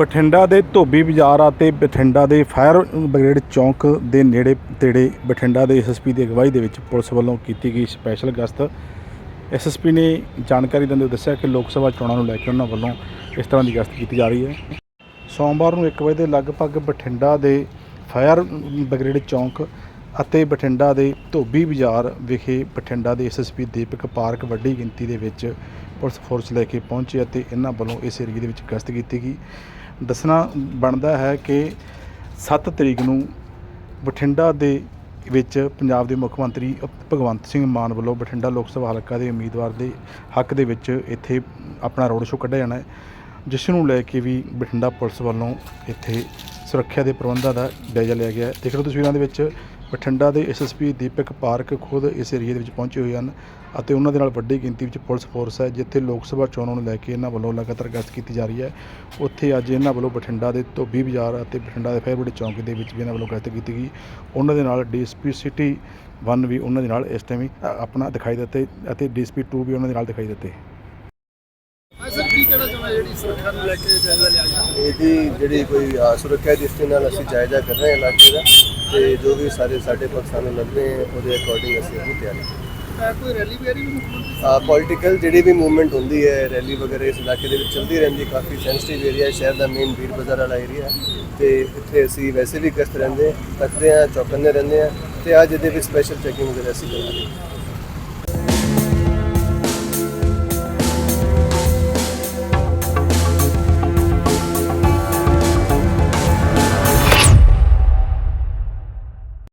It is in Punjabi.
ਬਠਿੰਡਾ ਦੇ ਧੋਬੀ ਬਾਜ਼ਾਰ ਅਤੇ ਬਠਿੰਡਾ ਦੇ ਫਾਇਰ ਬ੍ਰਿਗੇਡ ਚੌਂਕ ਦੇ ਨੇੜੇ ਤੇੜੇ ਬਠਿੰਡਾ ਦੇ ਐਸਐਸਪੀ ਦੀ ਅਗਵਾਈ ਦੇ ਵਿੱਚ ਪੁਲਿਸ ਵੱਲੋਂ ਕੀਤੀ ਗਈ ਸਪੈਸ਼ਲ ਗਸ਼ਤ। ਐਸਐਸਪੀ ਨੇ ਜਾਣਕਾਰੀ ਦਿੰਦੇ ਹੋਏ ਦੱਸਿਆ ਕਿ ਲੋਕ ਸਭਾ ਚੋਣਾਂ ਨੂੰ ਲੈ ਕੇ ਉਹਨਾਂ ਵੱਲੋਂ ਇਸ ਤਰ੍ਹਾਂ ਦੀ ਗਸ਼ਤ ਕੀਤੀ ਜਾ ਰਹੀ ਹੈ। ਸੋਮਵਾਰ ਨੂੰ 1 ਵਜੇ ਦੇ ਲਗਭਗ ਬਠਿੰਡਾ ਦੇ ਫਾਇਰ ਬ੍ਰਿਗੇਡ ਚੌਂਕ ਅਤੇ ਬਠਿੰਡਾ ਦੇ ਧੋਬੀ ਬਾਜ਼ਾਰ ਵਿਖੇ ਬਠਿੰਡਾ ਦੇ ਐਸਐਸਪੀ ਦੀਪਕ ਪਾਰਕ ਵੱਡੀ ਗਿਣਤੀ ਦੇ ਵਿੱਚ ਪੁਲਿਸ ਫੋਰਸ ਲੈ ਕੇ ਪਹੁੰਚੇ ਅਤੇ ਇਹਨਾਂ ਵੱਲੋਂ ਇਸ ਏਰੀਏ ਦੇ ਵਿੱਚ ਗਸ਼ਤ ਕੀਤੀ ਗਈ। ਦੱਸਣਾ ਬਣਦਾ ਹੈ ਕਿ 7 ਤਰੀਕ ਨੂੰ ਬਠਿੰਡਾ ਦੇ ਵਿੱਚ ਪੰਜਾਬ ਦੇ ਮੁੱਖ ਮੰਤਰੀ ਭਗਵੰਤ ਸਿੰਘ ਮਾਨ ਵੱਲੋਂ ਬਠਿੰਡਾ ਲੋਕ ਸਭਾ ਹਲਕਾ ਦੇ ਉਮੀਦਵਾਰ ਦੇ ਹੱਕ ਦੇ ਵਿੱਚ ਇੱਥੇ ਆਪਣਾ ਰੋਡ ਸ਼ੋਅ ਕੱਢਿਆ ਜਾਣਾ ਹੈ, ਜਿਸ ਨੂੰ ਲੈ ਕੇ ਵੀ ਬਠਿੰਡਾ ਪੁਲਿਸ ਵੱਲੋਂ ਇੱਥੇ ਸੁਰੱਖਿਆ ਦੇ ਪ੍ਰਬੰਧਾਂ ਦਾ ਜਾਇਜ਼ਾ ਲਿਆ ਗਿਆ ਦੇਖ ਲਓ ਤਸਵੀਰਾਂ ਦੇ ਵਿੱਚ ਬਠਿੰਡਾ ਦੇ ਐਸਐਸਪੀ ਦੀਪਕ ਪਾਰਕ ਖੁਦ ਇਸ ਏਰੀਏ ਦੇ ਵਿੱਚ ਪਹੁੰਚੇ ਹੋਏ ਹਨ ਅਤੇ ਉਹਨਾਂ ਦੇ ਨਾਲ ਵੱਡੀ ਗਿਣਤੀ ਵਿੱਚ ਪੁਲਿਸ ਫੋਰਸ ਹੈ, ਜਿੱਥੇ ਲੋਕ ਸਭਾ ਚੋਣਾਂ ਨੂੰ ਲੈ ਕੇ ਇਹਨਾਂ ਵੱਲੋਂ ਲਗਾਤਾਰ ਗਸ਼ਤ ਕੀਤੀ ਜਾ ਰਹੀ ਹੈ। ਉੱਥੇ ਅੱਜ ਇਹਨਾਂ ਵੱਲੋਂ ਬਠਿੰਡਾ ਦੇ ਧੋਬੀ ਬਾਜ਼ਾਰ ਅਤੇ ਬਠਿੰਡਾ ਦੇ ਫੇਰਬੜੀ ਚੌਂਕ ਦੇ ਵਿੱਚ ਵੀ ਇਹਨਾਂ ਵੱਲੋਂ ਗਸ਼ਤ ਕੀਤੀ ਗਈ। ਉਹਨਾਂ ਦੇ ਨਾਲ ਡੀਐਸਪੀ ਸਿਟੀ 1 ਵੀ ਉਹਨਾਂ ਦੇ ਨਾਲ ਇਸ ਟਾਈਮ ਆਪਣਾ ਦਿਖਾਈ ਦਿੱਤੇ ਅਤੇ ਡੀਐਸਪੀ 2 ਵੀ ਉਹਨਾਂ ਦੇ ਨਾਲ ਦਿਖਾਈ ਦਿੱਤੇ। ਸਰ ਕੀ ਕਹਿਣਾ ਚਾਹੁੰਦਾ ਜਿਹੜੀ ਸੁਰੱਖਿਆ ਨੂੰ ਲੈ ਕੇ ਜਾਇਜ਼ਾ ਲਿਆ ਗਿਆ। ਇਹਦੀ ਜਿਹੜੀ ਕੋਈ ਅ, ਸੁਰੱਖਿਆ ਦੀ ਦ੍ਰਿਸ਼ਟੀ ਨਾਲ ਅਸੀਂ ਜਾਇਜ਼ਾ ਕਰ ਰਹੇ ਹਾਂ ਇਲਾਕੇ ਦਾ ਤੇ ਜੋ ਵੀ ਸਾਰੇ ਸਾਡੇ ਪੱਖ ਸਾਨੂੰ ਲੱਗਦੇ ਹੈ ਉਹਦੇ ਅਕੋਰਡਿੰਗ ਅਸੀਂ ਆਪਣੀ ਤਿਆਰੀ ਅਹ ਕੋਈ ਰੈਲੀ ਵਗੈਰੀ ਵੀ ਮੁੱਖ ਮੰਤਰੀ ਪੋਲੀਟੀਕਲ ਜਿਹੜੀ ਵੀ ਮੂਵਮੈਂਟ ਹੁੰਦੀ ਹੈ ਰੈਲੀ ਵਗੈਰਾ ਇਸ ਇਲਾਕੇ ਦੇ ਵਿੱਚ ਚੱਲਦੀ ਰਹਿੰਦੀ ਹੈ ਕਾਫੀ ਸੈਂਸਿਟਿਵ ਏਰੀਆ ਹੈ ਸ਼ਹਿਰ ਦਾ ਮੇਨ ਭੀੜ ਬਾਜ਼ਾਰ ਵਾਲਾ ਏਰੀਆ ਹੈ ਤੇ ਇੱਥੇ ਅਸੀਂ ਵੈਸੇ ਵੀ ਗਸ਼ਤ ਰਹਿੰਦੇ ਹਾਂ, ਤੱਕਦੇ ਹਾਂ ਚੌਕੰਨੇ ਰਹਿੰਦੇ ਹਾਂ ਤੇ ਅੱਜ ਇਹਦੇ ਵਿੱਚ ਸਪੈਸ਼ਲ ਚੈਕਿੰਗ ਵਗੈਰਾ ਅਸੀਂ ਕਰਾਂਗੇ